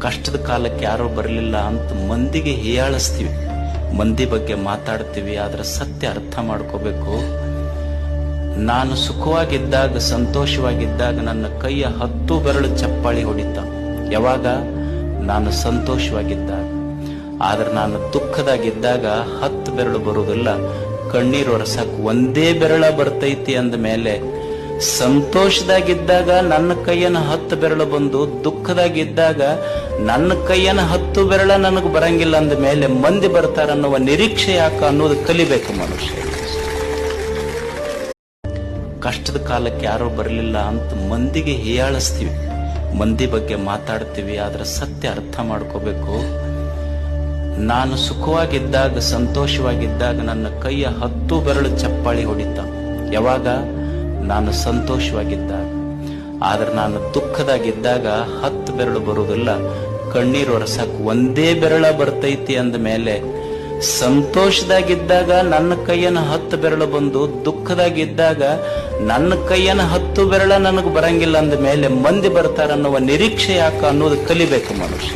ಕಷ್ಟದ ಕಾಲಕ್ಕೆ ಯಾರೋ ಬರಲಿಲ್ಲ ಅಂತ ಮಂದಿಗೆ ಹೀಯಾಳಿಸ್ತೀವಿ. ಮಂದಿ ಬಗ್ಗೆ ಮಾತಾಡ್ತೀವಿ, ಆದ್ರೆ ಸತ್ಯ ಅರ್ಥ ಮಾಡ್ಕೋಬೇಕು. ನಾನು ಸುಖವಾಗಿದ್ದಾಗ, ಸಂತೋಷವಾಗಿದ್ದಾಗ ನನ್ನ ಕೈಯ ಹತ್ತು ಬೆರಳು ಚಪ್ಪಾಳಿ ಹೊಡಿತ. ಯಾವಾಗ? ನಾನು ಸಂತೋಷವಾಗಿದ್ದಾಗ. ಆದ್ರೆ ನಾನು ದುಃಖದಾಗಿದ್ದಾಗ ಹತ್ತು ಬೆರಳು ಬರುವುದಿಲ್ಲ. ಕಣ್ಣೀರು ಒರೆಸಕ್ ಒಂದೇ ಬೆರಳ ಬರ್ತೈತಿ ಅಂದ ಮೇಲೆ, ಸಂತೋಷದಾಗಿದ್ದಾಗ ನನ್ನ ಕೈಯನ್ನು ಹತ್ತು ಬೆರಳು ಬಂದು, ದುಃಖದಾಗಿದ್ದಾಗ ನನ್ನ ಕೈಯನ್ನ ಹತ್ತು ಬೆರಳ ನನಗೆ ಬರಂಗಿಲ್ಲ ಅಂದ ಮೇಲೆ ಮಂದಿ ಬರ್ತಾರೆ ಅನ್ನುವ ನಿರೀಕ್ಷೆ ಯಾಕ ಅನ್ನೋದು ಕಲಿಬೇಕು ಮನುಷ್ಯ. ಕಷ್ಟದ ಕಾಲಕ್ಕೆ ಯಾರೋ ಬರಲಿಲ್ಲ ಅಂತ ಮಂದಿಗೆ ಹೀಯಾಳಿಸ್ತೀವಿ. ಮಂದಿ ಬಗ್ಗೆ ಮಾತಾಡ್ತೀವಿ, ಆದ್ರೆ ಸತ್ಯ ಅರ್ಥ ಮಾಡ್ಕೋಬೇಕು. ನಾನು ಸುಖವಾಗಿದ್ದಾಗ, ಸಂತೋಷವಾಗಿದ್ದಾಗ ನನ್ನ ಕೈಯ ಹತ್ತು ಬೆರಳು ಚಪ್ಪಾಳಿ ಹೊಡಿತ. ಯಾವಾಗ? ನಾನು ಸಂತೋಷವಾಗಿದ್ದಾಗ. ಆದ್ರೆ ನಾನು ದುಃಖದಾಗಿದ್ದಾಗ ಹತ್ತು ಬೆರಳು ಬರುವುದಿಲ್ಲ. ಕಣ್ಣೀರು ಒರೆಸಕ್ ಒಂದೇ ಬೆರಳ ಬರ್ತೈತಿ ಅಂದ ಮೇಲೆ ಸಂತೋಷದಾಗಿದ್ದಾಗ ನನ್ನ ಕೈಯನ್ನ ಹತ್ತು ಬೆರಳು ಬಂದು ದುಃಖದಾಗಿದ್ದಾಗ ನನ್ನ ಕೈಯನ್ನ ಹತ್ತು ಬೆರಳ ನನಗೆ ಬರಂಗಿಲ್ಲ ಅಂದ ಮೇಲೆ ಮಂದಿ ಬರ್ತಾರ ಅನ್ನುವ ನಿರೀಕ್ಷೆ ಯಾಕ ಅನ್ನೋದು ಕಲಿಬೇಕು ಮನುಷ್ಯ.